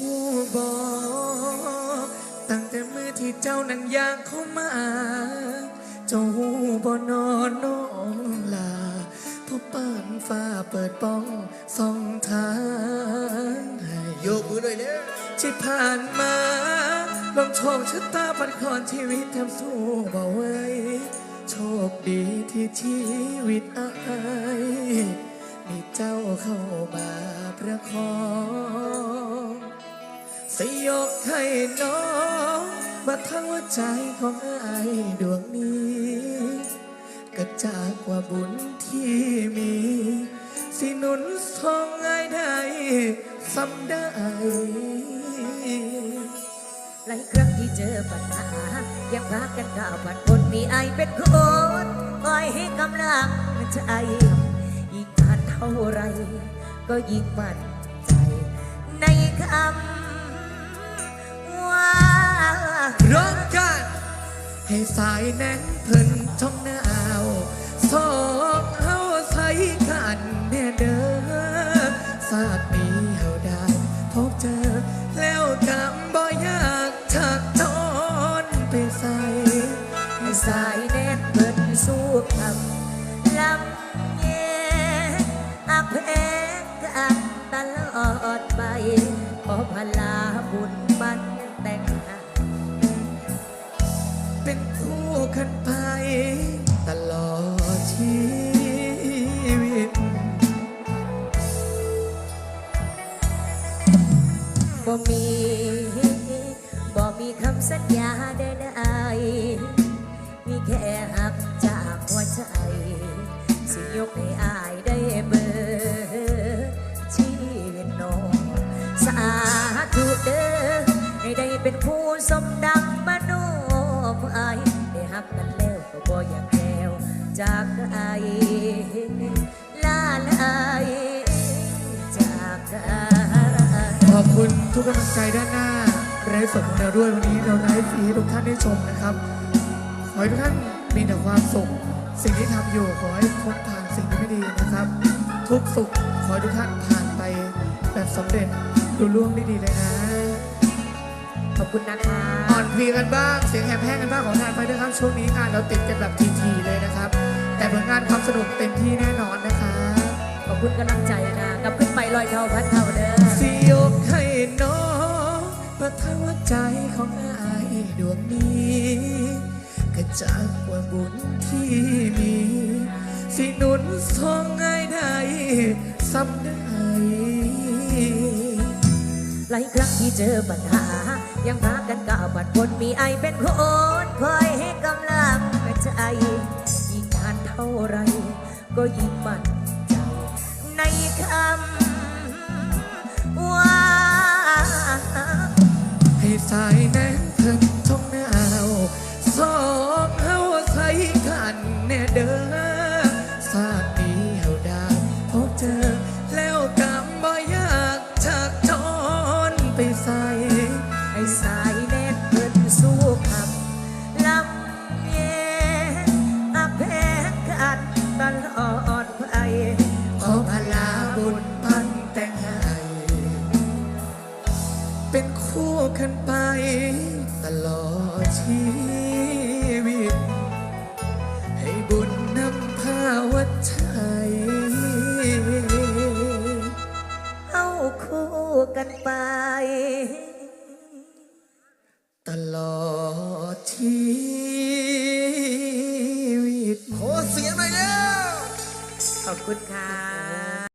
หูบอกตั้งแต่มือที่เจ้านั้นย่างเข้ามา เจ้าหูบอนอนน้องลาพอเปิดฟ้าเปิดป้องส่องทางให้โยกมือหน่อยเนี่ยที่ผ่านมาลมโชคชะตาปันคอนชีวิตทบสู้บ่ไหวโชคดีที่ชีวิตอายมีเจ้าเข้ามาประคอง สยกให้น้องมาทั้งหัวใจของอายดวงนี้ก็จากกว่าบุญที่มี สิหนุนทองง่ายได้ซ้ำได้หลายครั้งที่เจอปัญหายังพากันก้าวผ่านพ้นมีไอเป็นคนคอยให้กำลังใจยิ่งนานเท่าไร ก็ยิ่งมั่นใจในคำ ร้องกันให้สายแน่นเพิ่นท่องหนาวสองเฮาใส่กันแน่เด้อสาดนี้เฮาได้พบเจอ แล้วกำบ่อยากถักทอนไปใส่ให้สายแน่นเปิดสู้คำลำเย็นอักเพงกันตลอดไปขอพลาบุญ เป็นคู่กันไป ตลอดชีวิตบ่มีบ่มีคำสัญญาใดๆมีแค่หักจากหัวใจ สิยกให้อายได้เบอร์ชีวิตน้อง สาธุเด้อให้ได้เป็นผู้สมดัง กกันแล้วก็บ่อยากแล้วจากไอายลาลายจากไอายขอบคุณทุกกำลังใจด้านหน้าไลฟ์สดของเราด้วยวันนี้เราไลฟ์ฟรีให้ทุกท่านได้ชมนะครับ ขอให้ทุกท่านมีแต่ความสุข สิ่งที่ทำอยู่ขอให้พ้นผ่านสิ่งที่ไม่ดีนะครับ ทุกสุขขอให้ทุกท่านผ่านไปแบบสำเร็จดูล่วงได้ดีเลยนะ ขอบคุณนะคะอ่อนเพลียกันบ้าง เสียงแหบแห้งกันบ้างของทานไปด้วยครับ ช่วงนี้งานเราติดกันแบบทีๆเลยนะครับ แต่ผลงานความสนุกเต็มที่แน่นอนนะครับขอบคุณกำลังใจนะกลับขึ้นไปลอยเท่าพันเท่าเด้อสิยกให้น้องประทังหัวใจของอายดวงนี้ก็จากกว่าบุญที่มี สิหนุนทองง่ายได้ซ้ำได้ หลายครั้งที่เจอปัญหา ยังพากันก้าวบัดบนมีไอเป็นคนคอยให้กำลังใจยิ่งนานเท่าไร ก็ยิ่งมั่นใจ ในคำว่าให้สาย ลอดชีวิต ให้บุญนำพาวัดใจเอาคู่กันไป ตลอดชีวิต ขอเสียงหน่อยเนี่ยขอบคุณค่ะ